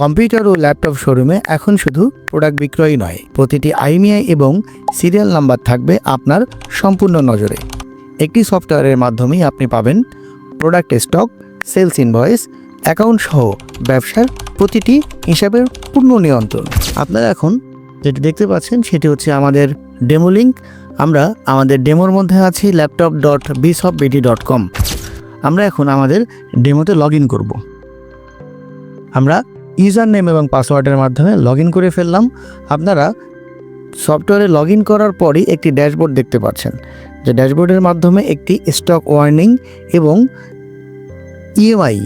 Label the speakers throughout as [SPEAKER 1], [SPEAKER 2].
[SPEAKER 1] Computer ও laptop শোরুমে এখন শুধু প্রোডাক্ট বিক্রয় নয়, প্রতিটি আইমিআই এবং সিরিয়াল নাম্বার থাকবে আপনার সম্পূর্ণ নজরে। একটি সফটওয়্যারের মাধ্যমেই আপনি পাবেন product stock, sales invoice, account সহ ব্যবসার প্রতিটি হিসাবের পূর্ণ নিয়ন্ত্রণ। আপনারা এখন যেটি দেখতে পাচ্ছেন সেটি হচ্ছে আমাদের ডেমো লিঙ্ক আমরা আমাদের ডেমোর মধ্যে আছি ল্যাপটপ ডট বিসব বিডি ডট কম আমরা এখন আমাদের ডেমোতে লগ ইন করব। আমরা ইউজার নেম এবং পাসওয়ার্ডের মাধ্যমে লগ করে ফেললাম। আপনারা সফটওয়্যারে লগ করার পরই একটি ড্যাশবোর্ড দেখতে পাচ্ছেন। যে ড্যাশবোর্ডের মাধ্যমে একটি স্টক ওয়ার্নিং এবং ইএমআই,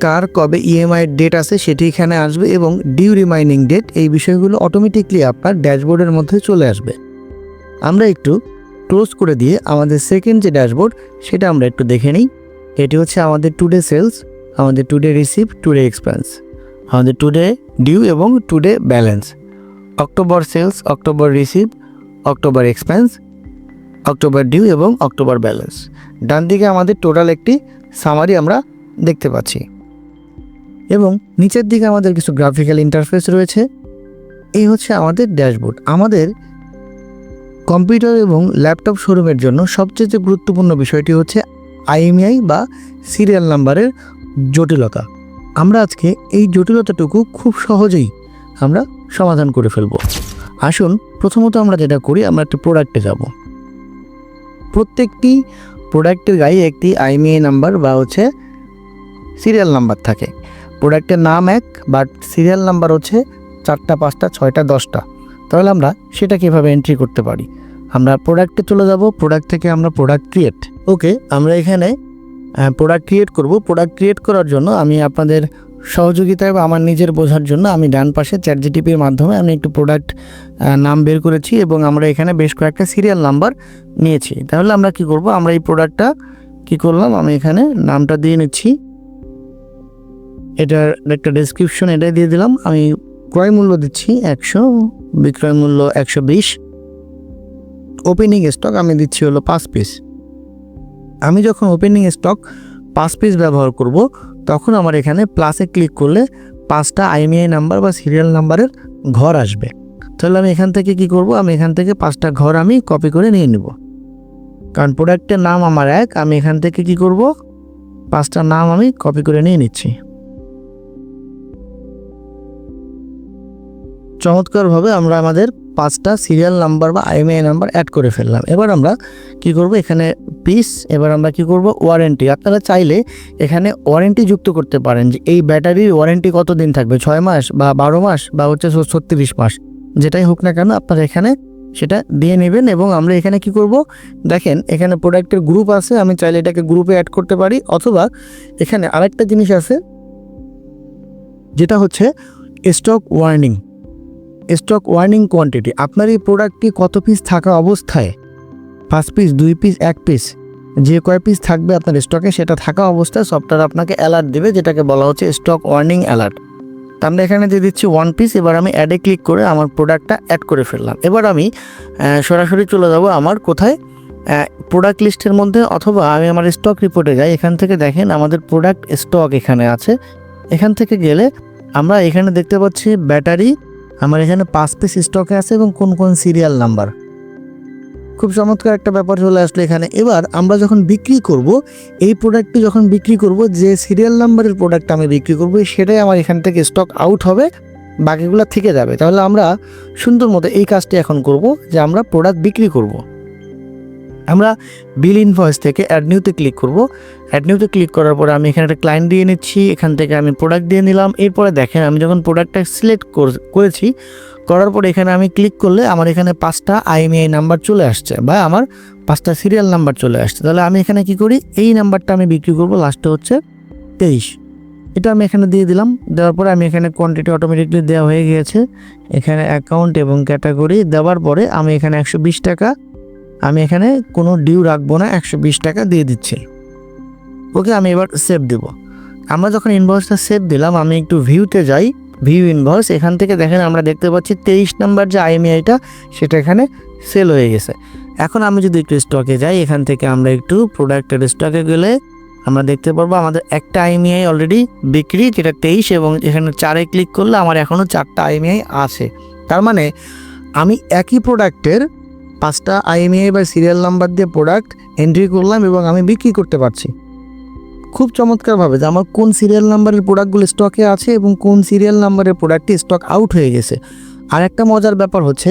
[SPEAKER 1] কার কবে ইএমআই ডেট আছে সেটি এখানে আসবে এবং ডিউ রিমাইনিং ডেট, এই বিষয়গুলো অটোমেটিকলি আপনার ড্যাশবোর্ডের মধ্যে চলে আসবে। আমরা একটু ক্লোজ করে দিয়ে আমাদের সেকেন্ড যে ড্যাশবোর্ড, সেটা আমরা একটু দেখে নিই। এটি হচ্ছে আমাদের টুডে সেলস, আমাদের টুডে রিসিভ, টুডে এক্সপেন্স। আমাদের টুডে ডিউ এবং today balance October sales October receive October expense October due এবং অক্টোবর ব্যালেন্স ডান দিকে আমাদের টোটাল একটি সামারি আমরা দেখতে পাচ্ছি। এবং নিচের দিকে আমাদের কিছু গ্রাফিক্যাল ইন্টারফেস রয়েছে। এই হচ্ছে আমাদের ড্যাশবোর্ড আমাদের কম্পিউটার এবং ল্যাপটপ শোরুমের জন্য সবচেয়ে গুরুত্বপূর্ণ বিষয়টি হচ্ছে আইএমআই বা সিরিয়াল নাম্বারের জটিলতা। আমরা আজকে এই জটিলতাটুকু খুব সহজেই আমরা সমাধান করে ফেলব। আসুন, প্রথমত আমরা যেটা করি, আমরা একটা প্রোডাক্টে যাব। প্রত্যেকটি প্রোডাক্টের গায়ে একটি আইএমআই নাম্বার বা হচ্ছে সিরিয়াল নাম্বার থাকে। প্রোডাক্টের নাম এক বাট সিরিয়াল নাম্বার হচ্ছে চারটা, পাঁচটা, ছয়টা, দশটা। তাহলে আমরা সেটা কীভাবে এন্ট্রি করতে পারি? আমরা প্রোডাক্টে চলে যাব প্রোডাক্ট থেকে আমরা প্রোডাক্ট ক্রিয়েট ওকে আমরা এখানে প্রোডাক্ট ক্রিয়েট করব। প্রোডাক্ট ক্রিয়েট করার জন্য আমি আপনাদের সহযোগিতায় বা আমার নিজের বোঝার জন্য আমি ডান পাশে চ্যাট জিটিপির মাধ্যমে আমি একটু প্রোডাক্ট নাম বের করেছি এবং আমরা এখানে বেশ কয়েকটা সিরিয়াল নাম্বার নিয়েছি। তাহলে আমরা কি করব? আমরা এই প্রোডাক্টটা কি করলাম? আমি এখানে নামটা দিয়ে নিচ্ছি। এটার একটা ডেসক্রিপশন এটাই দিয়ে দিলাম। আমি ক্রয় মূল্য দিচ্ছি একশো, বিক্রয় মূল্য একশো বিশ। ওপেনিং স্টক আমি দিচ্ছি হলো পাঁচ পিস আমি যখন ওপেনিং স্টক পাঁচ পিস ব্যবহার করব, তখন আমার এখানে প্লাসে ক্লিক করলে পাঁচটা আইএমআই নাম্বার বা সিরিয়াল নাম্বারের ঘর আসবে। তাহলে আমি এখান থেকে কি করব? আমি এখান থেকে পাঁচটা ঘর আমি কপি করে নিয়ে নেব। কারণ প্রোডাক্টের নাম আমার এক, আমি এখান থেকে কি করব? পাঁচটা নাম আমি কপি করে নিয়ে নিচ্ছি। চমৎকারভাবে আমরা আমাদের পাঁচটা সিরিয়াল নাম্বার বা আইএমআই নাম্বার অ্যাড করে ফেললাম। এবার আমরা কি করব? এখানে পিস এবার আমরা কি করব? ওয়ারেন্টি আপনারা চাইলে এখানে ওয়ারেন্টি যুক্ত করতে পারেন যে এই ব্যাটারির ওয়ারেন্টি কত দিন থাকবে? ছয় মাস বা বারো মাস বা হচ্ছে ছত্রিশ মাস? যেটাই হোক না কেন, আপনারা এখানে সেটা দিয়ে নেবেন এবং আমরা এখানে কি করব? দেখেন, এখানে প্রোডাক্টের গ্রুপ আছে, আমি চাইলে এটাকে গ্রুপে অ্যাড করতে পারি। অথবা এখানে আরেকটা জিনিস আছে, যেটা হচ্ছে stock warning stock warning quantity আপনার এই প্রোডাক্টটি কত পিস থাকা অবস্থায়? পাঁচ পিস দুই পিস এক পিস যে কয় পিস থাকবে আপনার স্টকে সেটা থাকা অবস্থায় সফটওয়্যার আপনাকে অ্যালার্ট দেবে, যেটাকে বলা হচ্ছে স্টক ওয়ার্নিং অ্যালার্ট তা আমরা এখানে দিয়ে দিচ্ছি ওয়ান পিস এবার আমি অ্যাডে ক্লিক করে আমার প্রোডাক্টটা অ্যাড করে ফেললাম। এবার আমি সরাসরি চলে যাব আমার কোথায়? প্রোডাক্ট লিস্টের মধ্যে, অথবা আমি আমার স্টক রিপোর্টে যাই, এখান থেকে দেখেন আমাদের প্রোডাক্ট স্টক এখানে আছে। এখান থেকে গেলে আমরা এখানে দেখতে পাচ্ছি ব্যাটারি আমার এখানে পাঁচ পিস স্টকে আছে এবং কোন কোন সিরিয়াল নাম্বার খুব চমৎকার একটা ব্যাপার চলে আসলো এখানে। এবার আমরা যখন বিক্রি করব, এই প্রোডাক্টটি যখন বিক্রি করব, যে সিরিয়াল নাম্বারের প্রোডাক্ট আমি বিক্রি করব, সেটাই আমার এখান থেকে স্টক আউট হবে, বাকিগুলো থেকে যাবে। তাহলে আমরা সুন্দর মতো এই কাজটি এখন করব, যে আমরা প্রোডাক্ট বিক্রি করব। আমরা বিল ইনভয়েস থেকে অ্যাড নিউতে ক্লিক করব। অ্যাড নিউতে ক্লিক করার পরে আমি এখানে একটা ক্লায়েন্ট দিয়ে নিচ্ছি, এখান থেকে আমি প্রোডাক্ট দিয়ে নিলাম। এরপরে দেখেন আমি যখন প্রোডাক্টটা সিলেক্ট করেছি, করার পরে এখানে আমি ক্লিক করলে আমার এখানে পাঁচটা আইএমআই নাম্বার চলে আসছে বা আমার পাঁচটা সিরিয়াল নাম্বার চলে আসছে। তাহলে আমি এখানে কি করি? এই নাম্বারটা আমি বিক্রি করব লাস্টে হচ্ছে তেইশ। এটা আমি এখানে দিয়ে দিলাম, দেওয়ার পরে আমি এখানে কোয়ান্টিটি অটোমেটিকলি দেওয়া হয়ে গিয়েছে। এখানে অ্যাকাউন্ট এবং ক্যাটাগরি দেওয়ার পরে আমি এখানে একশো বিশ টাকা আমি এখানে কোনো ডিউ রাখব না, একশো বিশ টাকা দিয়ে দিচ্ছি। ওকে, আমি এবার সেভ দেব। আমরা যখন ইনভয়েসটা সেভ দিলাম, আমি একটু ভিউতে যাই। ভিউ ইনভয়েস এখান থেকে দেখেন আমরা দেখতে পাচ্ছি তেইশ নাম্বার যে আইএমআইটা সেটা এখানে সেল হয়ে গেছে। এখন আমি যদি একটু স্টকে যাই, এখান থেকে আমরা একটু প্রোডাক্টের স্টকে গেলে আমরা দেখতে পারব আমাদের একটা আইএমআই অলরেডি বিক্রি, যেটা তেইশ, এবং এখানে চারে ক্লিক করলে আমার এখনও চারটা আইএমআই আছে। তার মানে আমি একই প্রোডাক্টের পাঁচটা আইএমআই বা সিরিয়াল নাম্বার দিয়ে প্রোডাক্ট এন্ট্রি করলাম এবং আমি বিক্রি করতে পারছি। খুব চমৎকারভাবে যে আমার কোন সিরিয়াল নাম্বারের প্রোডাক্টগুলো স্টকে আছে এবং কোন সিরিয়াল নাম্বারের প্রোডাক্টটি স্টক আউট হয়ে গেছে। আর একটা মজার ব্যাপার হচ্ছে,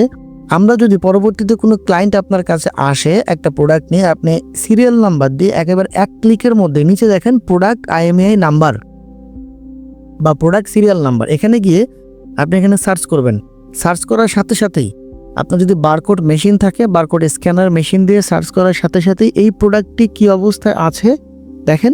[SPEAKER 1] আমরা যদি পরবর্তীতে কোনো ক্লায়েন্ট আপনার কাছে আসে একটা প্রোডাক্ট নিয়ে, আপনি সিরিয়াল নাম্বার দিয়ে একেবারে এক ক্লিকের মধ্যে নিচে দেখেন প্রোডাক্ট আইএমআই নাম্বার বা প্রোডাক্ট সিরিয়াল নাম্বার এখানে গিয়ে আপনি এখানে সার্চ করবেন। সার্চ করার সাথে সাথেই আপনার যদি বারকোড মেশিন থাকে বারকোড স্ক্যানার মেশিন দিয়ে সার্চ করার সাথে সাথেই এই প্রোডাক্টটি কী অবস্থায় আছে? দেখেন,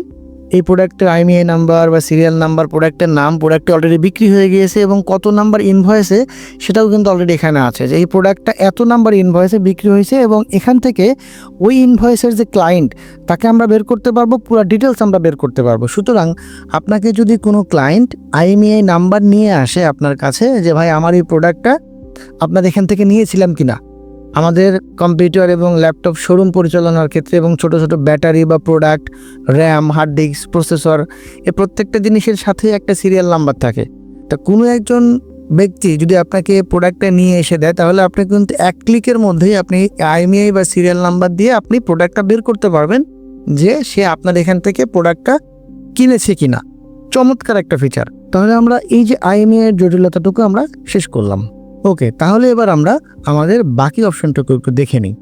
[SPEAKER 1] এই প্রোডাক্টের আইএমআই নাম্বার বা সিরিয়াল নাম্বার প্রোডাক্টের নাম প্রোডাক্টে অলরেডি বিক্রি হয়ে গিয়েছে এবং কত নাম্বার ইনভয়েসে সেটাও কিন্তু অলরেডি এখানে আছে যে এই প্রোডাক্টটা এত নাম্বার ইনভয়েসে বিক্রি হয়েছে এবং এখান থেকে ওই ইনভয়েসের যে ক্লায়েন্ট তাকে আমরা বের করতে পারব, পুরো ডিটেলস আমরা বের করতে পারব। সুতরাং আপনাকে যদি কোনো ক্লায়েন্ট আইএমআই নাম্বার নিয়ে আসে আপনার কাছে যে, ভাই, আমার এই প্রোডাক্টটা আপনার এখান থেকে নিয়েছিলাম কিনা? আমাদের কম্পিউটার এবং ল্যাপটপ শোরুম পরিচালনার ক্ষেত্রে এবং ছোট ছোট ব্যাটারি বা product, RAM, hard disk, processor, এ প্রত্যেকটা জিনিসের সাথে একটা সিরিয়াল নাম্বার থাকে। তা কোনো একজন ব্যক্তি যদি আপনাকে প্রোডাক্টটা নিয়ে এসে দেয়, তাহলে আপনি কিন্তু এক ক্লিকের মধ্যেই আপনি আইএমআই বা সিরিয়াল নাম্বার দিয়ে আপনি প্রোডাক্টটা বের করতে পারবেন যে সে আপনার এখান থেকে প্রোডাক্টটা কিনেছে কিনা। চমৎকার একটা ফিচার তাহলে আমরা এই যে আইএমআই এর জটিলতাটুকু আমরা শেষ করলাম। ওকে, তাহলে এবার আমরা আমাদের বাকি অপশনটুকু একটু দেখে নিই।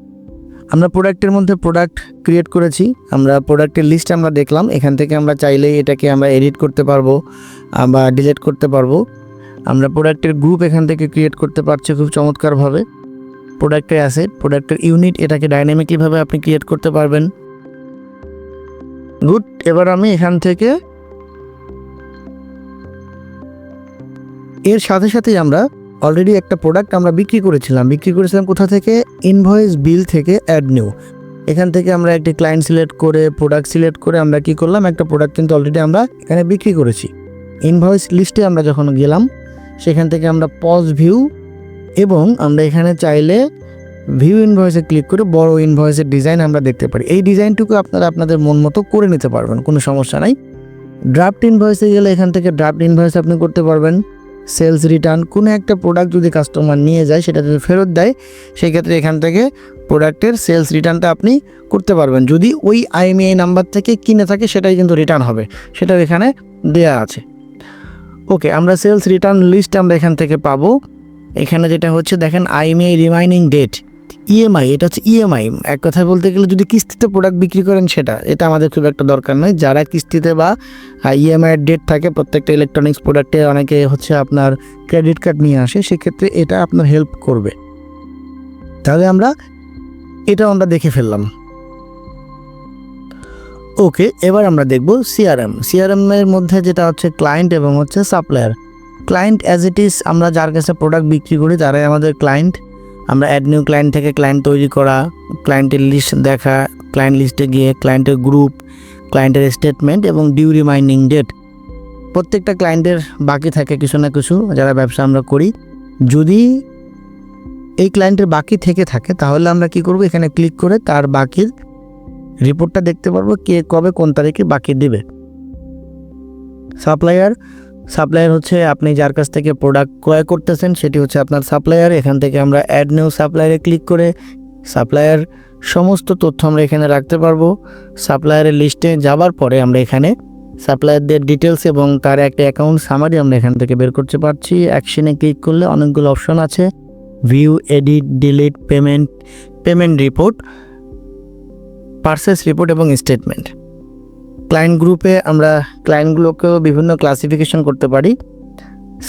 [SPEAKER 1] আমরা প্রোডাক্টের মধ্যে প্রোডাক্ট ক্রিয়েট করেছি। আমরা প্রোডাক্টের লিস্ট আমরা দেখলাম। এখান থেকে আমরা চাইলেই এটাকে আমরা এডিট করতে পারব বা ডিলিট করতে পারব। আমরা প্রোডাক্টের গ্রুপ এখান থেকে ক্রিয়েট করতে পারছি খুব চমৎকারভাবে। প্রোডাক্টের অ্যাসেট প্রোডাক্টের ইউনিট এটাকে ডাইনামিকলিভাবে আপনি ক্রিয়েট করতে পারবেন। গুড এবার আমি এখান থেকে এর সাথে সাথেই আমরা অলরেডি একটা প্রোডাক্ট আমরা বিক্রি করেছিলাম। বিক্রি করেছিলাম কোথা থেকে? ইনভয়েস বিল থেকে অ্যাড নিউ এখান থেকে আমরা একটি ক্লায়েন্ট সিলেক্ট করে প্রোডাক্ট সিলেক্ট করে আমরা কি করলাম? একটা প্রোডাক্ট কিন্তু অলরেডি আমরা এখানে বিক্রি করেছি। ইনভয়েস লিস্টে আমরা যখন গেলাম, সেখান থেকে আমরা পজ ভিউ এবং আমরা এখানে চাইলে ভিউ ইনভয়েসে ক্লিক করে বড় ইনভয়েসের ডিজাইন আমরা দেখতে পারি। এই ডিজাইনটুকু আপনারা আপনাদের মন মতো করে নিতে পারবেন, কোনো সমস্যা নাই। ড্রাফট ইনভয়েসে গেলে এখান থেকে ড্রাফট ইনভয়েস আপনি করতে পারবেন। সেলস রিটার্ন কোনো একটা প্রোডাক্ট যদি কাস্টমার নিয়ে যায়, সেটা যদি ফেরত দেয় সেই ক্ষেত্রে এখান থেকে প্রোডাক্টের সেলস রিটার্নটা আপনি করতে পারবেন। যদি ওই আইএমএ নাম্বার থেকে কিনে থাকে, সেটাই কিন্তু রিটার্ন হবে। সেটা এখানে দেয়া আছে। ওকে আমরা সেলস রিটার্ন লিস্ট আমরা এখান থেকে পাবো। এখানে যেটা হচ্ছে, দেখেন আইএমএ রিমাইনিং ডেট ইএমআই এটা হচ্ছে ইএমআই এক কথায় বলতে গেলে যদি কিস্তিতে প্রোডাক্ট বিক্রি করেন সেটা, এটা আমাদের খুব একটা দরকার নয়। যারা কিস্তিতে বা ইএমআই এর ডেট থাকে, প্রত্যেকটা ইলেকট্রনিক্স প্রোডাক্টে অনেকে হচ্ছে আপনার ক্রেডিট কার্ড নিয়ে আসে, সেক্ষেত্রে এটা আপনার হেল্প করবে। তাহলে আমরা এটা আমরা দেখে ফেললাম। ওকে, এবার আমরা দেখব সিআরএম সিআরএম এর মধ্যে যেটা হচ্ছে ক্লায়েন্ট এবং হচ্ছে supplier client as it is আমরা যার কাছে প্রোডাক্ট বিক্রি করি, তারাই আমাদের ক্লায়েন্ট আমরা অ্যাড নিউ ক্লায়েন্ট থেকে ক্লায়েন্ট তৈরি করা ক্লায়েন্টের লিস্ট দেখা ক্লায়েন্ট লিস্টে গিয়ে ক্লায়েন্টের গ্রুপ ক্লায়েন্টের স্টেটমেন্ট এবং ডিউ রিমাইন্ডিং ডেট প্রত্যেকটা ক্লায়েন্টের বাকি থাকে কিছু না কিছু, যারা ব্যবসা আমরা করি। যদি এই ক্লায়েন্টের বাকি থেকে থাকে, তাহলে আমরা কি করব? এখানে ক্লিক করে তার বাকির রিপোর্টটা দেখতে পারব কে কবে কোন তারিখে বাকি দেবে। সাপ্লায়ার সাপ্লায়ার হচ্ছে, আপনি যার কাছ থেকে প্রোডাক্ট ক্রয় করতেছেন, সেটি হচ্ছে আপনার সাপ্লায়ার। এখান থেকে আমরা অ্যাড নিউ সাপ্লায়ারে ক্লিক করে সাপ্লায়ার সমস্ত তথ্য আমরা এখানে রাখতে পারব। সাপ্লায়ারের লিস্টে যাবার পরে আমরা এখানে সাপ্লায়ারদের ডিটেলস এবং তার একটা অ্যাকাউন্ট সামারি আমরা এখান থেকে বের করতে পারছি। অ্যাকশনে ক্লিক করলে অনেকগুলো অপশন আছে। View edit delete payment payment report purchase report এবং স্টেটমেন্ট ক্লায়েন্ট গ্রুপে আমরা ক্লায়েন্টগুলোকেও বিভিন্ন ক্লাসিফিকেশন করতে পারি।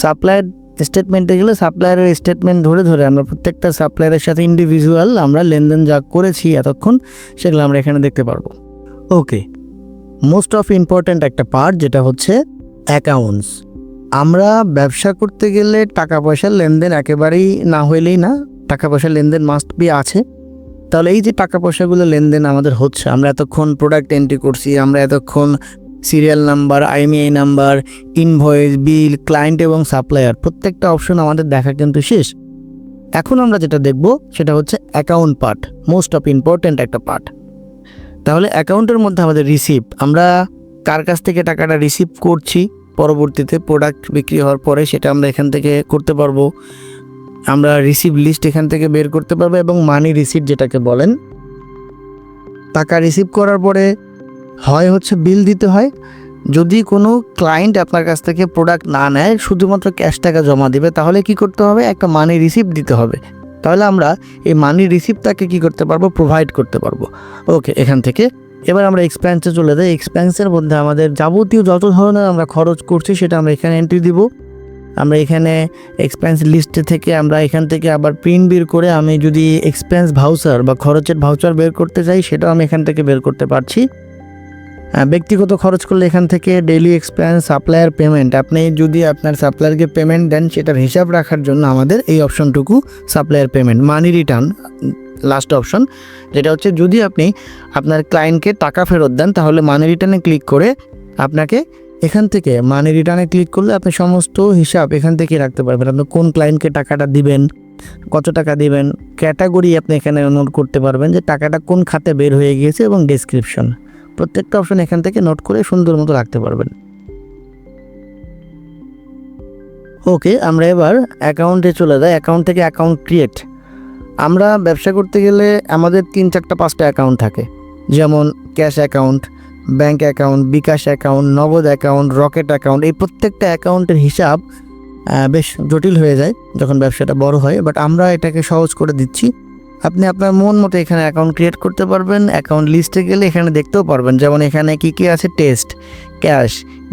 [SPEAKER 1] সাপ্লায়ার স্টেটমেন্টে গেলে সাপ্লায়ারের স্টেটমেন্ট ধরে ধরে আমরা প্রত্যেকটা সাপ্লায়ারের সাথে ইন্ডিভিজুয়াল আমরা লেনদেন যা করেছি এতক্ষণ সেগুলো আমরা এখানে দেখতে পারব। ওকে মোস্ট অফ ইম্পর্ট্যান্ট একটা পার্ট যেটা হচ্ছে অ্যাকাউন্টস আমরা ব্যবসা করতে গেলে টাকা পয়সার লেনদেন একেবারেই না হইলেই না, টাকা পয়সার লেনদেন মাস্ট বি আছে। তাহলে এই যে টাকা পয়সাগুলো লেনদেন আমাদের হচ্ছে, আমরা এতক্ষণ প্রোডাক্ট এন্ট্রি করছি, আমরা এতক্ষণ serial number IMEI number invoice bill client এবং সাপ্লায়ার প্রত্যেকটা অপশন আমাদের দেখা কিন্তু শেষ। এখন আমরা যেটা দেখব, সেটা হচ্ছে account part most of important একটা পার্ট তাহলে অ্যাকাউন্টের মধ্যে আমাদের রিসিভ আমরা কার কাছ থেকে টাকাটা রিসিভ করছি, পরবর্তীতে প্রোডাক্ট বিক্রি হওয়ার পরে সেটা আমরা এখান থেকে করতে পারব। আমরা রিসিভ লিস্ট এখান থেকে বের করতে পারব এবং মানি রিসিভ যেটাকে বলেন, টাকা রিসিভ করার পরে হয় হচ্ছে বিল দিতে হয়। যদি কোনো ক্লায়েন্ট আপনার কাছ থেকে প্রোডাক্ট না নেয়, শুধুমাত্র ক্যাশ টাকা জমা দিবে, তাহলে কি করতে হবে? একটা মানি রিসিভ দিতে হবে। তাহলে আমরা এই মানি রিসিপ্টটাকে কি করতে পারব? প্রোভাইড করতে পারব। ওকে, এখান থেকে। এবার আমরা এক্সপেন্সে চলে যাই। এক্সপেন্সের মধ্যে আমাদের যাবতীয় যত ধরনের আমরা খরচ করছি, সেটা আমরা এখানে এন্ট্রি দিব। আমরা এখানে এক্সপেন্স লিস্টে থেকে আমরা এখান থেকে আবার প্রিন্ট বের করে আমি যদি এক্সপেন্স ভাউচার বা খরচের ভাউচার বের করতে চাই, সেটাও আমি এখান থেকে বের করতে পারছি। ব্যক্তিগত খরচ করলে এখান থেকে ডেইলি এক্সপেন্স সাপ্লায়ার পেমেন্ট আপনি যদি আপনার সাপ্লায়ারকে পেমেন্ট দেন, সেটার হিসাব রাখার জন্য আমাদের এই অপশনটুকু supplier payment money return last option যেটা হচ্ছে যদি আপনি আপনার ক্লায়েন্টকে টাকা ফেরত দেন, তাহলে মানি রিটার্নে ক্লিক করে আপনাকে এখান থেকে মানি রিটার্নে ক্লিক করলে আপনি সমস্ত হিসাব এখান থেকে রাখতে পারবেন। আপনি কোন ক্লায়েন্টকে টাকাটা দিবেন, কত টাকা দিবেন ক্যাটাগরি আপনি এখানে নোট করতে পারবেন যে টাকাটা কোন খাতে বের হয়ে গিয়েছে এবং ডেসক্রিপশন প্রত্যেকটা অপশন এখান থেকে নোট করে সুন্দর মতো রাখতে পারবেন। ওকে আমরা এবার অ্যাকাউন্টে চলে যাই। অ্যাকাউন্ট থেকে অ্যাকাউন্ট ক্রিয়েট আমরা ব্যবসা করতে গেলে আমাদের তিন, চারটা, পাঁচটা অ্যাকাউন্ট থাকে। যেমন cash account bank account, bKash account, Nagad account, Rocket account, এই প্রত্যেকটা অ্যাকাউন্টের হিসাব বেশ জটিল হয়ে যায় যখন ব্যবসাটা বড় হয় বাট আমরা এটাকে সহজ করে দিচ্ছি। আপনি আপনার মন মতো এখানে অ্যাকাউন্ট ক্রিয়েট করতে পারবেন, অ্যাকাউন্ট লিস্টে গেলে এখানে দেখতেও পারবেন, যেমন এখানে কি কি আছে? টেস্ট, ক্যাশ,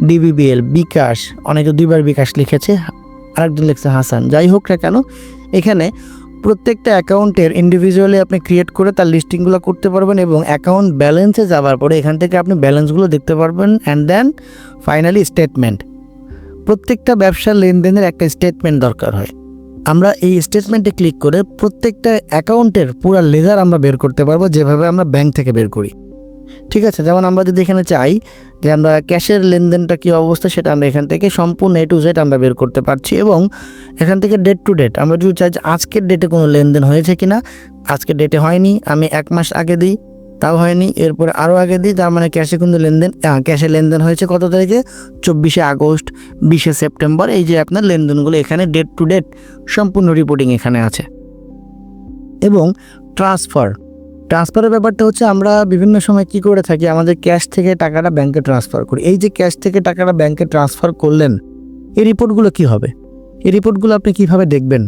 [SPEAKER 1] ডিবিবিএল, বিকাশ, অনেকে দুইবার বিকাশ লিখেছে, আরেকজন লিখছে হাসান, যাই হোক না কেন, এখানে প্রত্যেকটা অ্যাকাউন্টের ইন্ডিভিজুয়ালি আপনি ক্রিয়েট করে তার লিস্টিংগুলো করতে পারবেন এবং অ্যাকাউন্ট ব্যালেন্সে যাওয়ার পরে এখান থেকে আপনি ব্যালেন্সগুলো দেখতে পারবেন অ্যান্ড দেন ফাইনালি স্টেটমেন্ট প্রত্যেকটা ব্যবসার লেনদেনের একটা স্টেটমেন্ট দরকার হয়। আমরা এই স্টেটমেন্টে ক্লিক করে প্রত্যেকটা অ্যাকাউন্টের পুরো লেজার আমরা বের করতে পারব যেভাবে আমরা ব্যাংক থেকে বের করি। ঠিক আছে, যেমন আমরা যদি এখানে চাই যে আমরা ক্যাশের লেনদেনটা কী অবস্থা সেটা আমরা এখান থেকে সম্পূর্ণ এ টু জেড আমরা বের করতে পারছি এবং এখান থেকে ডেট টু ডেট আমরা যদি চাই যে আজকের ডেটে কোনো লেনদেন হয়েছে কি না আজকের ডেটে হয়নি, আমি এক মাস আগে দিই, তাও হয়নি, এরপরে আরও আগে দিই, তার মানে ক্যাশে কিন্তু লেনদেন ক্যাশে লেনদেন হয়েছে কত তারিখে? চব্বিশে আগস্ট, বিশে সেপ্টেম্বর, এই যে আপনার লেনদেনগুলো এখানে ডেট টু ডেট সম্পূর্ণ রিপোর্টিং এখানে আছে। এবং ট্রান্সফার ট্রান্সফারের ব্যাপারটা হচ্ছে আমরা বিভিন্ন সময় কি করে থাকি, আমাদের ক্যাশ থেকে টাকাটা ব্যাংকে ট্রান্সফার করি। এই যে ক্যাশ থেকে টাকাটা ব্যাংকে ট্রান্সফার করলেন, এই রিপোর্টগুলো কি হবে? এই রিপোর্টগুলো আপনি কীভাবে দেখবেন?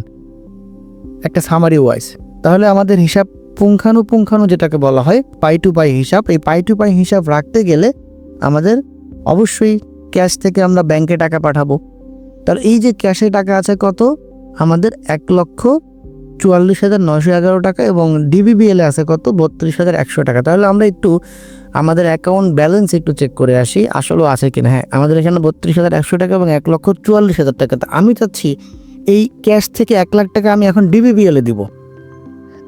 [SPEAKER 1] একটা সামারি ওয়াইজ তাহলে আমাদের হিসাব পুঙ্খানুপুঙ্খানু যেটাকে বলা হয় পাই টু পাই হিসাব। এই পাই টু পাই হিসাব রাখতে গেলে আমাদের অবশ্যই ক্যাশ থেকে আমরা ব্যাংকে টাকা পাঠাবো। তার এই যে ক্যাশে টাকা আছে কত? আমাদের এক লক্ষ চুয়াল্লিশ হাজার নশো এগারো টাকা এবং ডিবিবিএলে আছে কত? বত্রিশ হাজার একশো টাকা। তাহলে আমরা একটু আমাদের অ্যাকাউন্ট ব্যালেন্স একটু চেক করে আসি, আসলেও আছে কিনা? হ্যাঁ আমাদের এখানে বত্রিশ হাজার একশো টাকা এবং এক লক্ষ চুয়াল্লিশ হাজার টাকা। তা আমি চাচ্ছি এই ক্যাশ থেকে এক লাখ টাকা আমি এখন ডিবিবিএলে দিব।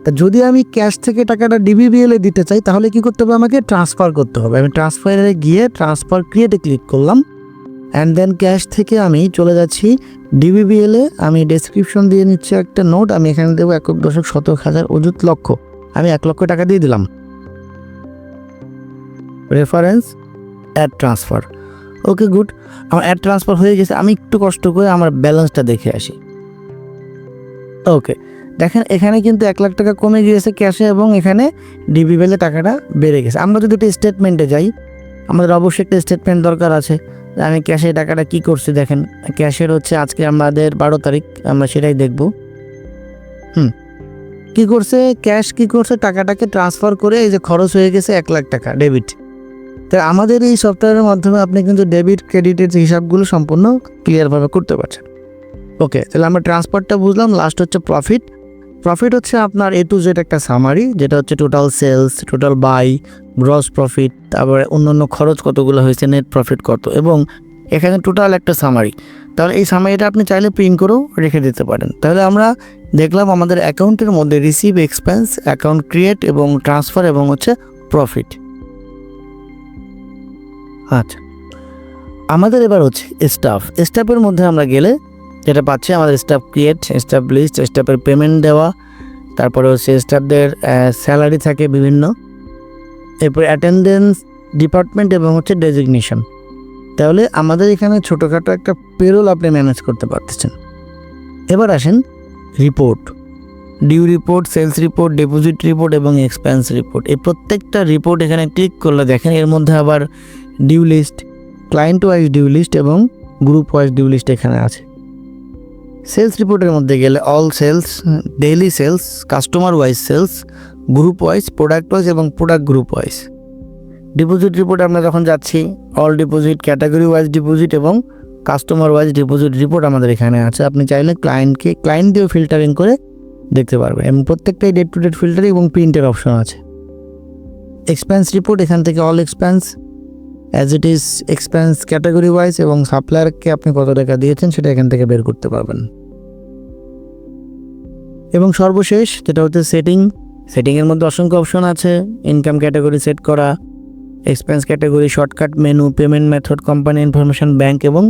[SPEAKER 1] তা যদি আমি ক্যাশ থেকে টাকাটা ডিবিবিএলে দিতে চাই, তাহলে কি করতে হবে আমাকে? ট্রান্সফার করতে হবে। আমি ট্রান্সফারে গিয়ে ট্রান্সফার ক্রিয়েটে ক্লিক করলাম। অ্যান্ড দেন ক্যাশ থেকে আমি চলে যাচ্ছি ডিবিবিএলে আমি ডেসক্রিপশন দিয়ে নিচ্ছি একটা নোট আমি এখানে দেবো একক দশক শতক হাজার অযুত লক্ষ। আমি এক লক্ষ টাকা দিয়ে দিলাম। Reference add transfer okay good আমার অ্যাড ট্রান্সফার হয়ে গেছে। আমি একটু কষ্ট করে আমার ব্যালেন্সটা দেখে আসি। ওকে দেখেন, এখানে কিন্তু এক লাখ টাকা কমে গিয়েছে ক্যাশে এবং এখানে ডিবিবিএলে টাকাটা বেড়ে গেছে। আমরা যদি একটা স্টেটমেন্টে যাই, আমাদের অবশ্যই একটা স্টেটমেন্ট দরকার আছে। আমি ক্যাশে টাকাটা কি করছি দেখেন। ক্যাশের হচ্ছে আজকে আমাদের বারো তারিখ, আমরা সেটাই দেখব। হুম। কি করছে? ক্যাশ কি করছে? টাকাটাকে ট্রান্সফার করে এই যে খরচ হয়ে গেছে এক লাখ টাকা ডেবিট। তো আমাদের এই সফটওয়্যারের মাধ্যমে আপনি কিন্তু ডেবিট, ক্রেডিটের হিসাবগুলো সম্পূর্ণ ক্লিয়ারভাবে করতে পারছেন। ওকে তাহলে আমরা ট্রান্সফারটা বুঝলাম লাস্ট হচ্ছে প্রফিট প্রফিট হচ্ছে আপনার এ টু জেড একটা সামারি যেটা হচ্ছে total sales total buy gross profit তারপরে অন্যান্য খরচ কতগুলো হয়েছে নেট প্রফিট কত, এবং এখানে টোটাল একটা সামারি তাহলে এই সামারিটা আপনি চাইলে প্রিন্ট করেও রেখে দিতে পারেন। তাহলে আমরা দেখলাম আমাদের অ্যাকাউন্টের মধ্যে রিসিভ এক্সপেন্স অ্যাকাউন্ট ক্রিয়েট এবং ট্রান্সফার এবং হচ্ছে প্রফিট আচ্ছা আমাদের এবার হচ্ছে স্টাফ স্টাফের মধ্যে আমরা গেলে যেটা পাচ্ছি আমাদের স্টাফ ক্রিয়েট স্টাফ লিস্ট স্টাফের পেমেন্ট দেওয়া, তারপরে হচ্ছে স্টাফদের স্যালারি থাকে বিভিন্ন। এরপর অ্যাটেন্ডেন্স ডিপার্টমেন্ট এবং হচ্ছে ডেজিগনেশন তাহলে আমাদের এখানে ছোটোখাটো একটা পেরোল আপনি ম্যানেজ করতে পারতেছেন। এবার আসেন report due report sales report deposit report এবং এক্সপেন্স রিপোর্ট এই প্রত্যেকটা রিপোর্ট এখানে ক্লিক করলে দেখেন এর মধ্যে আবার due list client wise due list এবং গ্রুপ ওয়াইজ ডিউ লিস্ট এখানে আছে। সেলস রিপোর্টের মধ্যে গেলে all sales daily sales customer wise sales group wise product wise এবং product group wise deposit report আমরা যখন যাচ্ছি all deposit category wise deposit এবং কাস্টমার ওয়াইজ ডিপোজিট রিপোর্ট আমাদের এখানে আছে। আপনি চাইলে ক্লায়েন্টকে ক্লায়েন্ট দিয়েও ফিল্টারিং করে দেখতে পারবেন এবং প্রত্যেকটাই ডেট টু ডেট ফিল্টারিং এবং প্রিন্টের অপশন আছে। এক্সপেন্স রিপোর্ট এখান থেকে all expense as it is expense category wise এবং সাপ্লায়ারকে আপনি কত টাকা দিয়েছেন সেটা এখান থেকে বের করতে পারবেন। এবং সর্বশেষ যেটা হচ্ছে সেটিং সেটিংয়ের মধ্যে অসংখ্য অপশন আছে ইনকাম ক্যাটাগরি সেট করা expense category shortcut menu payment method company information bank এবং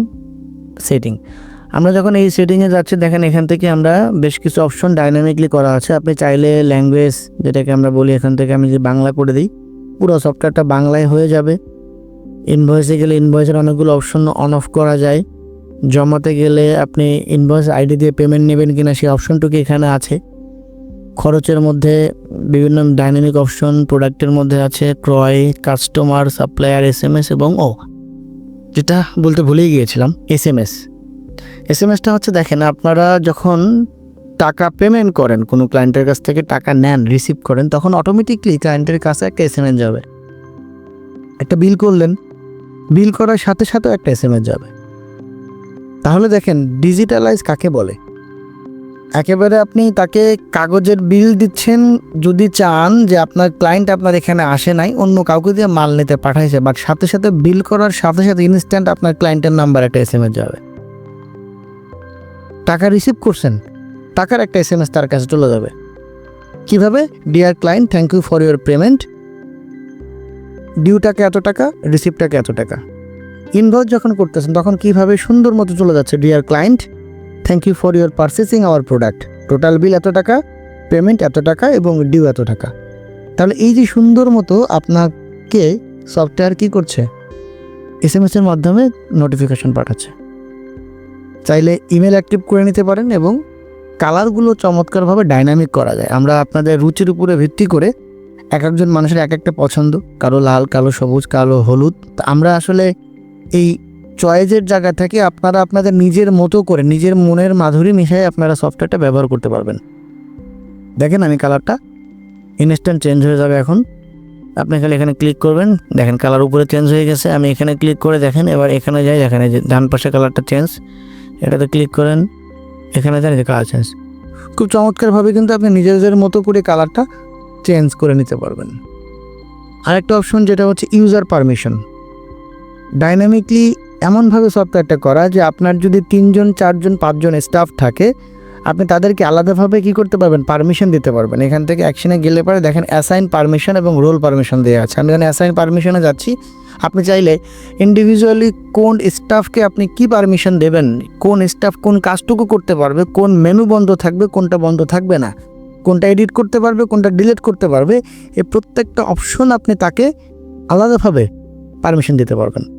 [SPEAKER 1] সেটিং আমরা যখন এই সেটিংয়ে যাচ্ছি, দেখেন এখান থেকে আমরা বেশ কিছু অপশন ডাইনামিকলি করা আছে। আপনি চাইলে ল্যাঙ্গুয়েজ যেটাকে আমরা বলি, এখান থেকে আমি যদি বাংলা করে দিই, পুরো সফটওয়্যারটা বাংলায় হয়ে যাবে। ইনভয়েসে গেলে ইনভয়েসের অনেকগুলো অপশন অন অফ করা যায়। জমাতে গেলে আপনি ইনভয়েস আইডি দিয়ে পেমেন্ট নেবেন কিনা সেই অপশনটুকু এখানে আছে। খরচের মধ্যে বিভিন্ন ডাইনামিক অপশন প্রোডাক্টের মধ্যে আছে, ক্রয় customer supplier S M S এবং ও যেটা বলতে ভুলেই গিয়েছিলাম S M S S M এসটা হচ্ছে দেখেন, আপনারা যখন টাকা পেমেন্ট করেন, কোনো ক্লায়েন্টের কাছ থেকে টাকা নেন রিসিভ করেন, তখন অটোমেটিকলি ক্লায়েন্টের কাছে একটা এস এম এস যাবে। একটা বিল করলেন বিল করার সাথে সাথেও একটা এস এম এস যাবে। তাহলে দেখেন ডিজিটালাইজ কাকে বলে? একেবারে আপনি তাকে কাগজের বিল দিচ্ছেন, যদি চান যে আপনার ক্লায়েন্ট আপনার এখানে আসে নাই, অন্য কাউকে দিয়ে মাল নিতে পাঠাইছে বাট সাথে সাথে বিল করার সাথে সাথে ইনস্ট্যান্ট আপনার ক্লায়েন্টের নাম্বার একটা এস এম এস যাবে। টাকা রিসিভ করছেন, টাকার একটা এস এম এস তার কাছে চলে যাবে। কীভাবে? Dear client thank you for your payment ডিউটাকে এত টাকা রিসিপ্টটাকে এত টাকা। ইনভয়েস যখন করতেছেন, তখন কীভাবে সুন্দর মতো চলে যাচ্ছে? Dear client thank you for your purchasing our product total bill এত টাকা পেমেন্ট এত টাকা এবং ডিউ এত টাকা। তাহলে এই যে সুন্দর মতো আপনাকে সফটওয়্যার কি করছে? এস এম এসের মাধ্যমে নোটিফিকেশন পাঠাচ্ছে। চাইলে ইমেল অ্যাক্টিভ করে নিতে পারেন এবং কালারগুলো চমৎকারভাবে ডাইনামিক করা যায়। আমরা আপনাদের রুচির উপরে ভিত্তি করে এক একজন মানুষের এক একটা পছন্দ, কালো, লাল, কালো, সবুজ, কালো, হলুদ। আমরা আসলে এই চয়েজের জায়গা থেকে আপনারা আপনাদের নিজের মতো করে, নিজের মনের মাধুরী মিশিয়ে আপনারা সফটওয়্যারটা ব্যবহার করতে পারবেন। দেখেন আমি কালারটা ইনস্ট্যান্ট চেঞ্জ হয়ে যাবে এখন। আপনি খালি এখানে ক্লিক করবেন, দেখেন কালার উপরে চেঞ্জ হয়ে গেছে, আমি এখানে ক্লিক করে দেখেন, এবার এখানে যাই, দেখেন যে ডান পাশে কালারটা চেঞ্জ এটাতে ক্লিক করেন, এখানে যান যে কালার চেঞ্জ খুব চমৎকারভাবে কিন্তু আপনি নিজেদের মতো করে কালারটা চেঞ্জ করে নিতে পারবেন। আরেকটা অপশন যেটা হচ্ছে ইউজার পারমিশন ডাইনামিকলি এমনভাবে সফটওয়্যারটা করা যে আপনার যদি তিনজন, চারজন, পাঁচজন স্টাফ থাকে, আপনি তাদেরকে আলাদাভাবে কি করতে পারবেন? পারমিশন দিতে পারবেন। এখান থেকে অ্যাকশনে গেলে পরে দেখেন অ্যাসাইন পারমিশন এবং রোল পারমিশন দেওয়া আছে। আমি এখানে অ্যাসাইন পারমিশনে যাচ্ছি, আপনি চাইলে ইন্ডিভিজুয়ালি কোন স্টাফকে আপনি কি পারমিশন দেবেন? কোন স্টাফ কোন কাজটুকু করতে পারবে? কোন মেনু বন্ধ থাকবে? কোনটা বন্ধ থাকবে না? কোনটা এডিট করতে পারবে? কোনটা ডিলিট করতে পারবে? এই প্রত্যেকটা অপশন আপনি তাকে আলাদাভাবে পারমিশন দিতে পারবেন।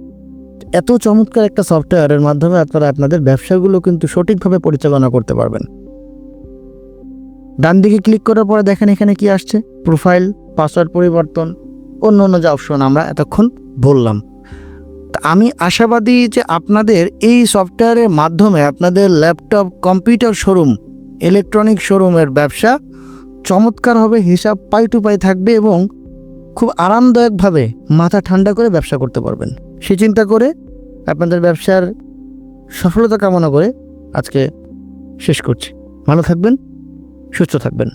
[SPEAKER 1] এত চমৎকার একটা সফটওয়্যারের মাধ্যমে আপনারা আপনাদের ব্যবসাগুলো কিন্তু সঠিকভাবে পরিচালনা করতে পারবেন। ডান দিকে ক্লিক করার পরে দেখেন এখানে কি আসছে? প্রোফাইল, পাসওয়ার্ড পরিবর্তন, অন্য অন্য যে অপশন আমরা এতক্ষণ বললাম। আমি আশাবাদী যে আপনাদের এই সফটওয়্যারের মাধ্যমে আপনাদের ল্যাপটপ, কম্পিউটার শোরুম, ইলেকট্রনিক শোরুমের ব্যবসা চমৎকার হবে হিসাব পাই টু পাই থাকবে এবং খুব আরামদায়কভাবে মাথা ঠান্ডা করে ব্যবসা করতে পারবেন। সে চিন্তা করে আপনাদের ব্যবসার সফলতা কামনা করে আজকে শেষ করছি। ভালো থাকবেন, সুস্থ থাকবেন।